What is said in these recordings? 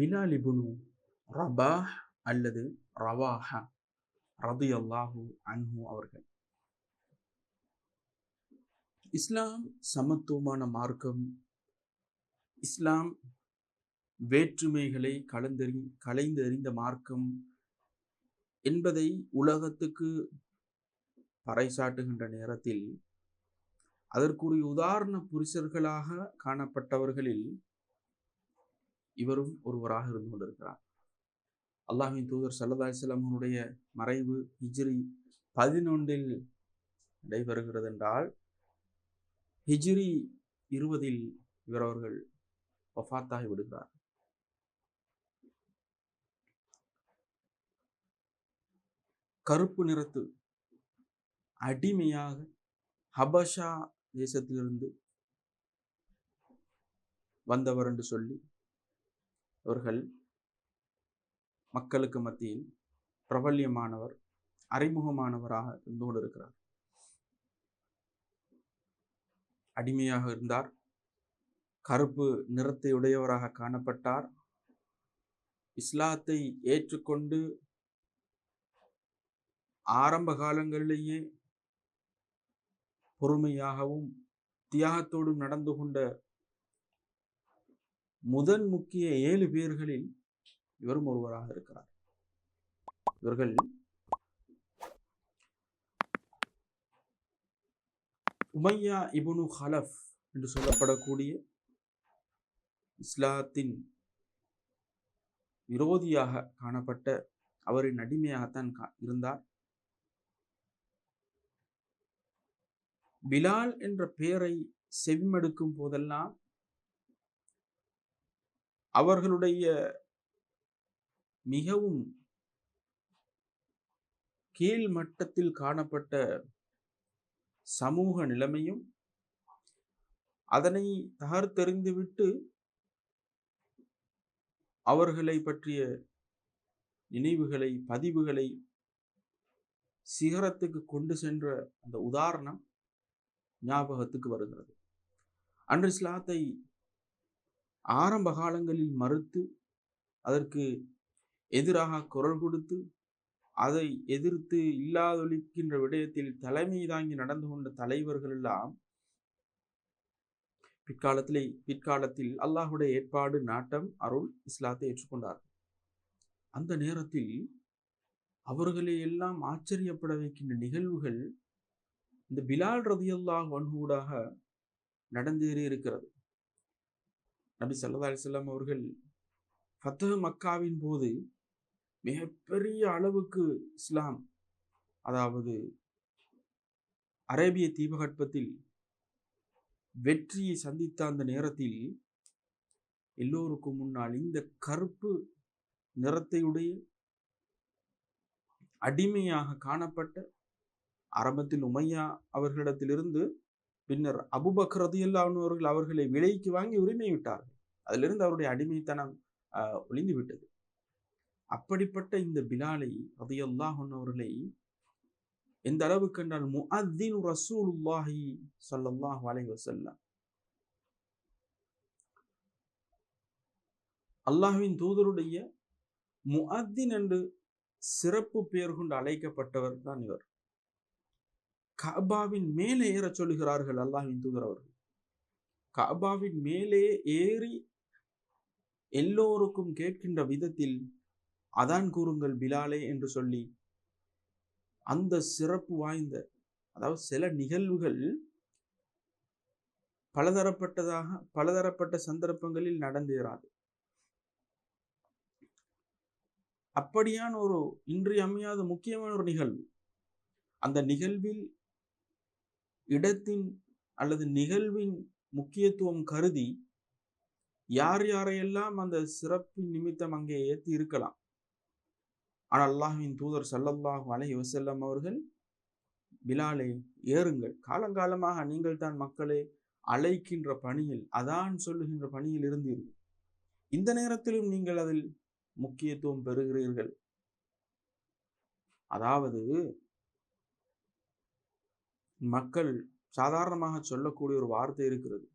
பிலால் இபுனு ரபாஹ் அல்லது ரவாஹா ரது அல்லாஹு அன்ஹு அவர்கள். இஸ்லாம் சமத்துவமான மார்க்கம். இஸ்லாம் வேற்றுமைகளை கலந்தறி கலைந்தறிந்த மார்க்கம் என்பதை உலகத்துக்கு பறைசாட்டுகின்ற நேரத்தில் அதற்குரிய உதாரண புருஷர்களாக காணப்பட்டவர்களில் இவரும் ஒருவராக இருந்து கொண்டிருக்கிறார். அல்லாஹின் தூதர் சல்லா அலிஸ்லாமனுடைய மறைவு ஹிஜ்ரி பதினொன்றில் நடைபெறுகிறது என்றால் ஹிஜ்ரி இருபதில் இவர் அவர்கள் வஃத்தாகி விடுகிறார். கருப்பு நிறத்து அடிமையாக ஹபஷா தேசத்திலிருந்து வந்தவர் என்று சொல்லி அவர்கள் மக்களுக்கு மத்தியில் பிரபல்யமானவர் அறிமுகமானவராக இருந்து கொண்டிருக்கிறார் அடிமையாக இருந்தார். கருப்பு நிறத்தை உடையவராக காணப்பட்டார். இஸ்லாத்தை ஏற்றுக்கொண்டு ஆரம்ப காலங்களிலேயே பொறுமையாகவும் தியாகத்தோடும் நடந்து கொண்ட முதன் முக்கிய ஏழு பேர்களில் இவரும் ஒருவராக இருக்கிறார். இவர்கள் உமையா இபுனு ஹலஃப் என்று சொல்லப்படக்கூடிய இஸ்லாத்தின் விரோதியாக காணப்பட்ட அவரின் அடிமையாகத்தான் இருந்தார். பிலால் என்ற பெயரை செவிமடுக்கும் போதெல்லாம் அவர்களுடைய மிகவும் கீழ் மட்டத்தில் காணப்பட்ட சமூக நிலைமையும் அதனை தகர்த்தெறிந்துவிட்டு அவர்களை பற்றிய நினைவுகளை பதிவுகளை சிகரத்துக்கு கொண்டு சென்ற அந்த உதாரணம் ஞாபகத்துக்கு வருகிறது. அன்று இஸ்லாத்தை ஆரம்ப காலங்களில் மறுத்து அதற்கு எதிராக குரல் கொடுத்து அதை எதிர்த்து இல்லாதொழிக்கின்ற விடயத்தில் தலைமை தாங்கி நடந்து கொண்ட தலைவர்கள் எல்லாம் பிற்காலத்திலே பிற்காலத்தில் அல்லாஹுடைய ஏற்பாடு நாட்டம் அருள் இஸ்லாத்தை ஏற்றுக்கொண்டார்கள். அந்த நேரத்தில் அவர்களை எல்லாம் ஆச்சரியப்பட வைக்கின்ற நிகழ்வுகள் இந்த பிலால் ரதியல்லாஹ் வன்கூடாக நடந்தேறி இருக்கிறது நபி சல்லா அலிசல்லாம் அவர்கள் ஃபத்தக மக்காவின் போது மிகப்பெரிய அளவுக்கு இஸ்லாம் அதாவது அரேபிய தீபகற்பத்தில் வெற்றியை சந்தித்த அந்த நேரத்தில் எல்லோருக்கும் முன்னால் இந்த கருப்பு நிறத்தையுடைய அடிமையாக காணப்பட்ட ஆரம்பத்தில் உமையா அவர்களிடத்திலிருந்து பின்னர் அபுபக்ரதியல்லானவர்கள் அவர்களை விலைக்கு வாங்கி உரிமை விட்டார்கள் அதிலிருந்து அவருடைய அடிமைத்தனம் ஒளிந்து விட்டது. அப்படிப்பட்ட இந்த பிலாலை ரதியல்லாஹன் அவர்களை எந்த அளவுக்கு என்றால் முஅத்தின் ரசூலுல்லாஹி சொல்லல்லாஹ் அலைஹி வஸல்லம். அல்லாஹ்வின் தூதருடைய முஅத்தின் என்று சிறப்பு பெயர் கொண்டு அழைக்கப்பட்டவர் தான் இவர். கபாவின் மேலே ஏற சொல்லுகிறார்கள் அல்லாஹ் தூதர் அவர்கள். கபாவின் மேலே ஏறி எல்லோருக்கும் கேட்கின்ற விதத்தில் அதான் கூறுங்கள் பிலாலே என்று சொல்லி அந்த சிறப்பு வாய்ந்த அதாவது சில நிகழ்வுகள் பலதரப்பட்டதாக பலதரப்பட்ட சந்தர்ப்பங்களில் நடந்தேறாது. அப்படியான ஒரு இன்றியமையாத முக்கியமான ஒரு நிகழ்வு. அந்த நிகழ்வில் இடத்தின் அல்லது நிகழ்வின் முக்கியத்துவம் கருதி யார் யாரையெல்லாம் அந்த சிறப்பின் நிமித்தம் அங்கே ஏற்றி இருக்கலாம். ஆனால் அல்லாஹின் தூதர் சல்லல்லாஹு அலைஹி வசல்லம் அவர்கள் பிலாலே ஏறுங்கள். காலங்காலமாக நீங்கள் தான் மக்களை அழைக்கின்ற பணியில் அதான் சொல்லுகின்ற பணியில் இருந்தீர்கள். இந்த நேரத்திலும் நீங்கள் அதில் முக்கியத்துவம் பெறுகிறீர்கள். அதாவது மக்கள் சாதாரணமாக சொல்லக்கூடிய ஒரு வார்த்தை இருக்கிறது.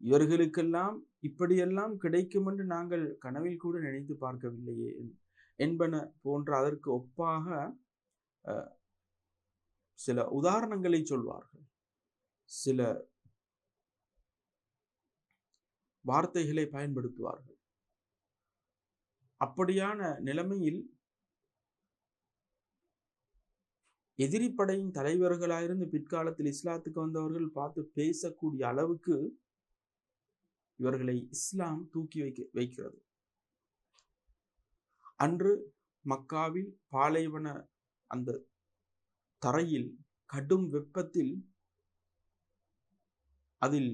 இவர்களுக்கெல்லாம் இப்படியெல்லாம் கிடைக்கும் என்று நாங்கள் கனவில் கூட நினைத்து பார்க்கவில்லையே என்பன போன்ற அதற்கு ஒப்பாக சில உதாரணங்களை சொல்வார்கள். சில வார்த்தைகளை பயன்படுத்துவார்கள். அப்படியான நிலைமையில் எதிரிப்படையின் தலைவர்களாயிருந்து பிற்காலத்தில் இஸ்லாத்துக்கு வந்தவர்கள் பார்த்து பேசக்கூடிய அளவுக்கு இவர்களை இஸ்லாம் தூக்கி வைக்க வைக்கிறது. அன்று மக்காவில் பாலைவன அந்த தரையில் கடும் வெப்பத்தில் அதில்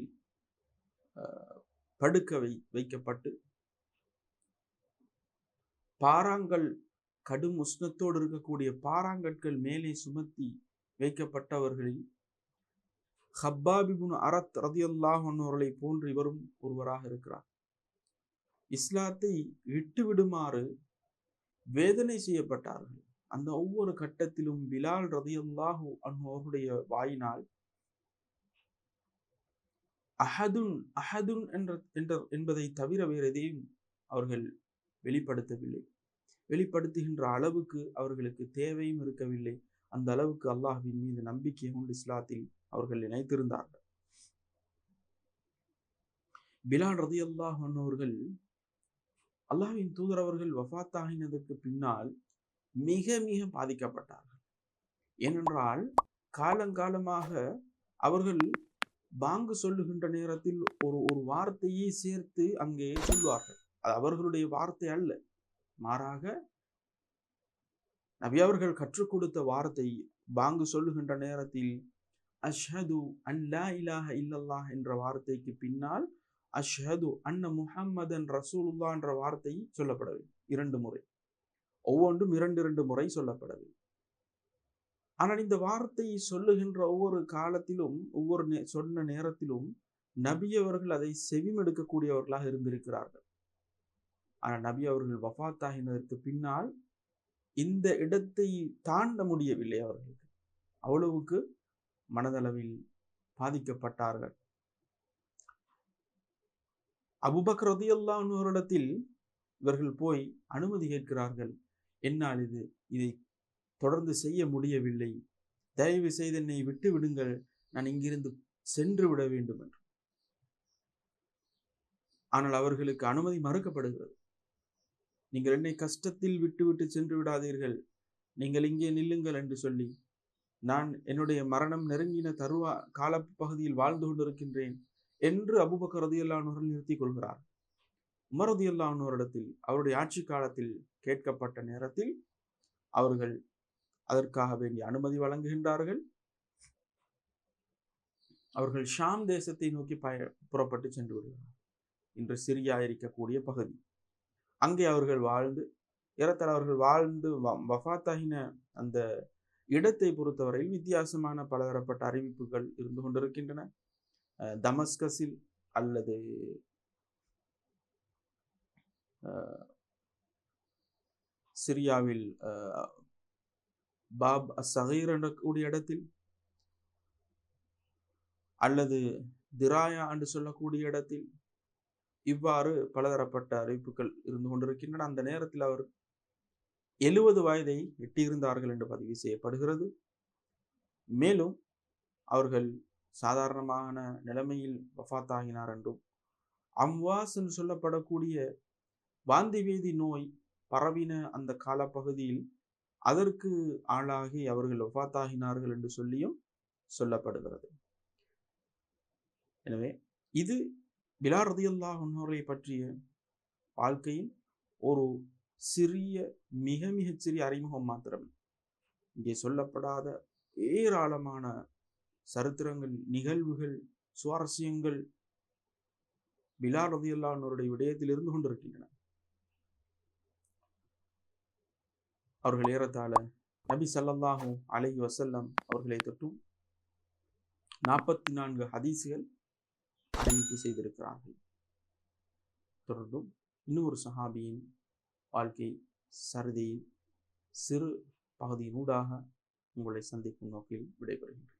படுக்க வை வைக்கப்பட்டு பாறாங்கல் கடும் உஷ்ணத்தோடு இருக்கக்கூடிய பாறாங்கற்கள் மேலே சுமத்தி வைக்கப்பட்டவர்களில் ஹப்பாபிபுன் அரத் ரதியல்லாஹ் போன்று இவரும் ஒருவராக இருக்கிறார். இஸ்லாத்தை விட்டுவிடுமாறு வேதனை செய்யப்பட்டார்கள். அந்த ஒவ்வொரு கட்டத்திலும் பிலால் ரதியல்லாஹு அன்னோருடைய வாயினால் அஹதுன் அஹதுன் என்ற என்ற என்பதை தவிர வேறு எதையும் அவர்கள் வெளிப்படுத்தவில்லை. வெளிப்படுத்துகின்ற அளவுக்கு அவர்களுக்கு தேவையும் இருக்கவில்லை. அந்த அளவுக்கு அல்லாஹ்வின் மீது நம்பிக்கை கொண்டு இஸ்லாத்தில் அவர்கள் நினைத்திருந்தார்கள். பிலால் ரதி அல்லாஹ் அவர்கள் அல்லாஹின் தூதர் அவர்கள் வஃத்தாகினதற்கு பின்னால் மிக மிக பாதிக்கப்பட்டார்கள். ஏனென்றால் காலங்காலமாக அவர்கள் பாங்கு சொல்லுகின்ற நேரத்தில் ஒரு ஒரு வார்த்தையை சேர்த்து அங்கே சொல்வார்கள் அது அவர்களுடைய வார்த்தை அல்ல. மாறாக நபி அவர்கள் கற்றுக் கொடுத்த வார்த்தை பாங்கு சொல்லுகின்ற நேரத்தில் அஷ்ஹது அல்லா இலாஹ இல்லல்லாஹ் என்ற வார்த்தைக்கு பின்னால் அஷ்ஹது அன்ன முஹம்மதன் ரசூலுல்லா என்ற வார்த்தை சொல்லப்படவில்லை இரண்டு முறை. ஒவ்வொன்றும் இரண்டு இரண்டு முறை சொல்லப்படவில்லை ஆனால் இந்த வார்த்தையை சொல்லுகின்ற ஒவ்வொரு காலத்திலும் ஒவ்வொரு நே சொன்ன நேரத்திலும் நபி அவர்கள் அதை செவிமெடுக்கக்கூடியவர்களாக இருந்திருக்கிறார்கள். ஆனால் நபி அவர்கள் வஃத்தாகினதற்கு பின்னால் இந்த இடத்தை தாண்ட முடியவில்லை அவர்களுக்கு. அவ்வளவுக்கு மனதளவில் பாதிக்கப்பட்டார்கள். அபுபக் ரதியல்லான்னோரிடத்தில் இவர்கள் போய் அனுமதி கேட்கிறார்கள். என்னால் இது இதை தொடர்ந்து செய்ய முடியவில்லை. தயவு செய்து என்னை விட்டு விடுங்கள். நான் இங்கிருந்து சென்று விட வேண்டும் என்று. ஆனால் அவர்களுக்கு அனுமதி மறுக்கப்படுகிறது. நீங்கள் என்னை கஷ்டத்தில் விட்டுவிட்டு சென்று விடாதீர்கள். நீங்கள் இங்கே நில்லுங்கள் என்று சொல்லி நான் என்னுடைய மரணம் நெருங்கின தருவா காலப்பகுதியில் வாழ்ந்து கொண்டிருக்கின்றேன் என்று அபுபக்கர் ரதியல்லானவர்கள் நிறுத்திக் கொள்கிறார். உமரதியல்லானோரிடத்தில் அவருடைய ஆட்சி காலத்தில் கேட்கப்பட்ட நேரத்தில் அவர்கள் அதற்காக வேண்டிய அனுமதி வழங்குகின்றார்கள். அவர்கள் ஷாம் தேசத்தை நோக்கி பய புறப்பட்டு சென்று விடுகிறார் இன்று சிரியா இருக்கக்கூடிய பகுதி. அங்கே அவர்கள் வாழ்ந்து ஏறத்தாழ அவர்கள் வாழ்ந்து வஃத்தாகின அந்த இடத்தை பொறுத்தவரையில் வித்தியாசமான பலதரப்பட்ட அறிவிப்புகள் இருந்து கொண்டிருக்கின்றன. தமஸ்கஸில் அல்லது சிரியாவில் பாப் சகீர் கூடிய இடத்தில் அல்லது திராயா என்று சொல்லக்கூடிய இடத்தில் இவ்வாறு பலதரப்பட்ட அறிவிப்புகள் இருந்து கொண்டிருக்கின்றன. அந்த நேரத்தில் அவர் எழுபது வயதை எட்டியிருந்தார்கள் என்று பதிவு செய்யப்படுகிறது. மேலும் அவர்கள் சாதாரணமான நிலைமையில் வஃத்தாகினார் என்றும் அம்வாஸ் என்று சொல்லப்படக்கூடிய வாந்தி வேதி நோய் பரவின அந்த காலப்பகுதியில் அதற்கு ஆளாகி அவர்கள் ஒஃபாத்தாகினார்கள் என்று சொல்லியும் சொல்லப்படுகிறது. எனவே இது பிலார் ரதியல்லா உன்னோரை பற்றிய வாழ்க்கையின் ஒரு சிறிய மிக மிகச் சிறிய அறிமுகம் மாத்திரம். இங்கே சொல்லப்படாத ஏராளமான சரித்திரங்கள் நிகழ்வுகள் சுவாரஸ்யங்கள் பிலார் ரதியுல்லாஹனுடைய விடயத்தில் இருந்து கொண்டிருக்கின்றன. அவர்கள் ஏறத்தாழ நபி சல்லல்லாஹும் அலை வசல்லம் அவர்களை தொட்டும் நாற்பத்தி நான்கு ஹதீசுகள் அறிவிப்பு செய்திருக்கிறார்கள். தொடர்ந்தும் இன்னொரு சஹாபியின் வாழ்க்கை சரதியின் சிறு பகுதியினூடாக உங்களை சந்திக்கும் நோக்கில் விடைபெறுகின்றேன்.